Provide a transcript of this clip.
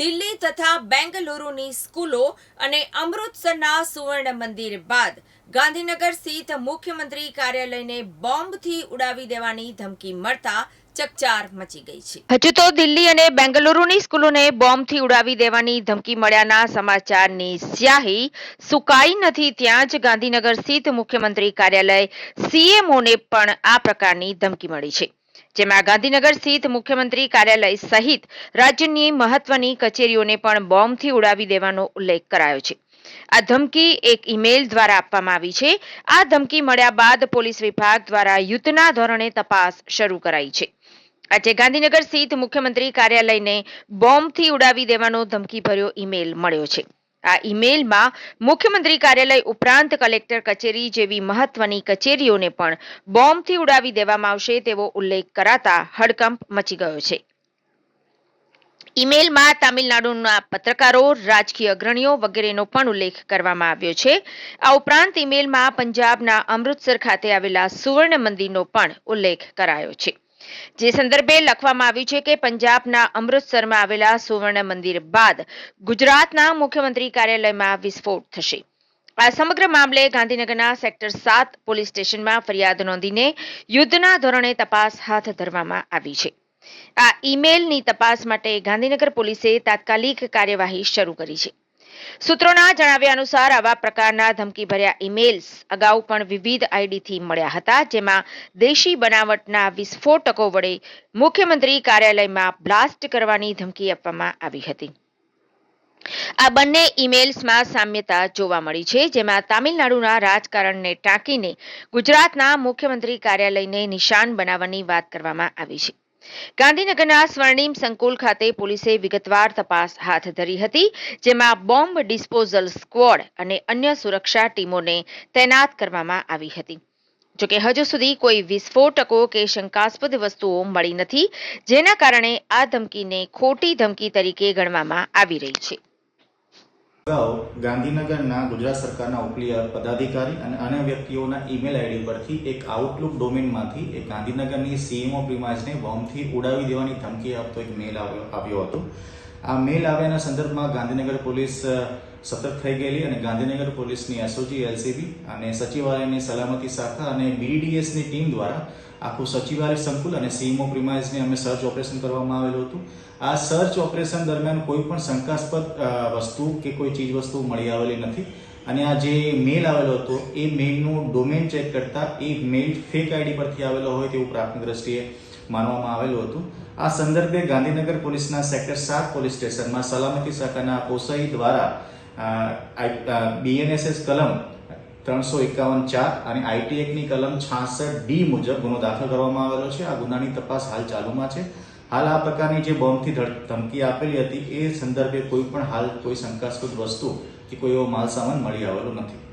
દિલ્હી તથા બેંગલુરુની સ્કૂલો અને અમૃતસરના સુવર્ણ મંદિર બાદ ગાંધીનગર સ્થિત મુખ્યમંત્રી કાર્યાલયને બોમ્બથી ઉડાવી દેવાની ધમકી મળતા ચકચાર મચી ગઈ છે. હજુ તો દિલ્હી અને બેંગલુરુની સ્કૂલોને બોમ્બથી ઉડાવી દેવાની ધમકી મળ્યાના સમાચારની સ્યાહી સુકાઈ નથી, ત્યાં જ ગાંધીનગર સ્થિત મુખ્યમંત્રી કાર્યાલય સીએમઓને પણ આ પ્રકારની ધમકી મળી છે. જેમાં ગાંધીનગર સ્થિત મુખ્યમંત્રી કાર્યાલય સહિત રાજ્યની મહત્વની કચેરીઓને પણ બોમ્બથી ઉડાવી દેવાનો ઉલ્લેખ કરાયો છે. આ ધમકી એક ઈમેલ દ્વારા આપવામાં આવી છે. આ ધમકી મળ્યા બાદ પોલીસ વિભાગ દ્વારા યુદ્ધના ધોરણે તપાસ શરૂ કરાઈ છે. આજે ગાંધીનગર સ્થિત મુખ્યમંત્રી કાર્યાલયને બોમ્બથી ઉડાવી દેવાનો ધમકીભર્યો ઈમેલ મળ્યો છે. આ ઈમેલમાં મુખ્યમંત્રી કાર્યાલય ઉપરાંત કલેક્ટર કચેરી જેવી મહત્વની કચેરીઓને પણ બોમ્બથી ઉડાવી દેવામાં આવશે તેવો ઉલ્લેખ કરાતા હડકંપ મચી ગયો છે. ઈમેલમાં તામિલનાડુના પત્રકારો, રાજકીય અગ્રણીઓ વગેરેનો પણ ઉલ્લેખ કરવામાં આવ્યો છે. આ ઉપરાંત ઈમેલમાં પંજાબના અમૃતસર ખાતે આવેલા સુવર્ણ મંદિરનો પણ ઉલ્લેખ કરાયો છે. જે સંદર્ભે લખવામાં આવ્યું છે કે પંજાબના અમૃતસરમાં આવેલા સુવર્ણ મંદિર બાદ ગુજરાતના મુખ્યમંત્રી કાર્યાલયમાં વિસ્ફોટ થશે. આ સમગ્ર મામલે ગાંધીનગરના સેક્ટર સાત પોલીસ સ્ટેશનમાં ફરિયાદ નોંધીને યુદ્ધના ધોરણે તપાસ હાથ ધરવામાં આવી છે. આ ઈમેલની તપાસ માટે ગાંધીનગર પોલીસે તાત્કાલિક કાર્યવાહી શરૂ કરી છે. સૂત્રોના જણાવ્યા અનુસાર આવા પ્રકારના ધમકીભર્યા ઈમેલ્સ અગાઉ પણ વિવિધ આઈડીથી મળ્યા હતા, જેમાં દેશી બનાવટના વિસ્ફોટકો વડે મુખ્યમંત્રી કાર્યાલયમાં બ્લાસ્ટ કરવાની ધમકી આપવામાં આવી હતી. આ બંને ઈમેલ્સમાં સામ્યતા જોવા મળી છે, જેમાં તામિલનાડુના રાજકારણને ટાંકીને ગુજરાતના મુખ્યમંત્રી કાર્યાલયને નિશાન બનાવવાની વાત કરવામાં આવી છે. ગાંધીનગરના સ્વર્ણિમ સંકુલ ખાતે પોલીસે વિગતવાર તપાસ હાથ ધરી હતી, જેમાં બોમ્બ ડિસ્પોઝલ સ્ક્વોડ અને અન્ય સુરક્ષા ટીમોને તૈનાત કરવામાં આવી હતી. જોકે હજુ સુધી કોઈ વિસ્ફોટકો કે શંકાસ્પદ વસ્તુઓ મળી નથી, જેના કારણે આ ધમકીને ખોટી ધમકી તરીકે ગણવામાં આવી રહી છે. અગાઉ ગાંધીનગરના ગુજરાત સરકારના ઉપલી પદાધિકારી અને અન્ય વ્યક્તિઓના ઈમેલ આઈડી પરથી એક આઉટલુક ડોમેનમાંથી એક ગાંધીનગરની સીએમઓ પ્રિમાઇસને બોમ્બથી ઉડાવી દેવાની ધમકી આપતો એક મેલ આવ્યો હતો. આ મેલ આવ્યાના સંદર્ભમાં ગાંધીનગર પોલીસ સતર્ક થઈ ગયેલી અને ગાંધીનગર પોલીસની એસઓજી, એલસીબી અને સચિવાલયની સલામતી શાખા અને બીડીડીએસની ટીમ દ્વારા આખું સચિવાલય સંકુલ અને સીમો પ્રિમાઇઝની અમે સર્ચ ઓપરેશન કરવામાં આવેલું હતું. આ સર્ચ ઓપરેશન દરમિયાન કોઈ પણ શંકાસ્પદ વસ્તુ કે કોઈ ચીજ વસ્તુ મળી આવેલી નથી. અને આ જે મેલ આવેલો હતો, એ મેલનું ડોમેન ચેક કરતા એ મેલ ફેક આઈડી પરથી આવેલો હોય તેવું પ્રાથમિક દ્રષ્ટિએ માનવામાં આવેલું હતું. આ સંદર્ભે ગાંધીનગર પોલીસના સેક્ટર સાત પોલીસ સ્ટેશનમાં સલામતી શાખાના કોસાઈ દ્વારા બીએનએસએસ કલમ ત્રણસો એકાવન ચાર અને આઈટી એક્ટની કલમ છાસઠ ડી મુજબ ગુનો દાખલ કરવામાં આવેલો છે. આ ગુનાની તપાસ હાલ ચાલુમાં છે. હાલ આ પ્રકારની જે બોમ્બથી ધમકી આપેલી હતી, એ સંદર્ભે કોઈ પણ હાલ કોઈ શંકાસ્પદ વસ્તુ કે કોઈ એવો માલ સામાન મળી આવેલો નથી.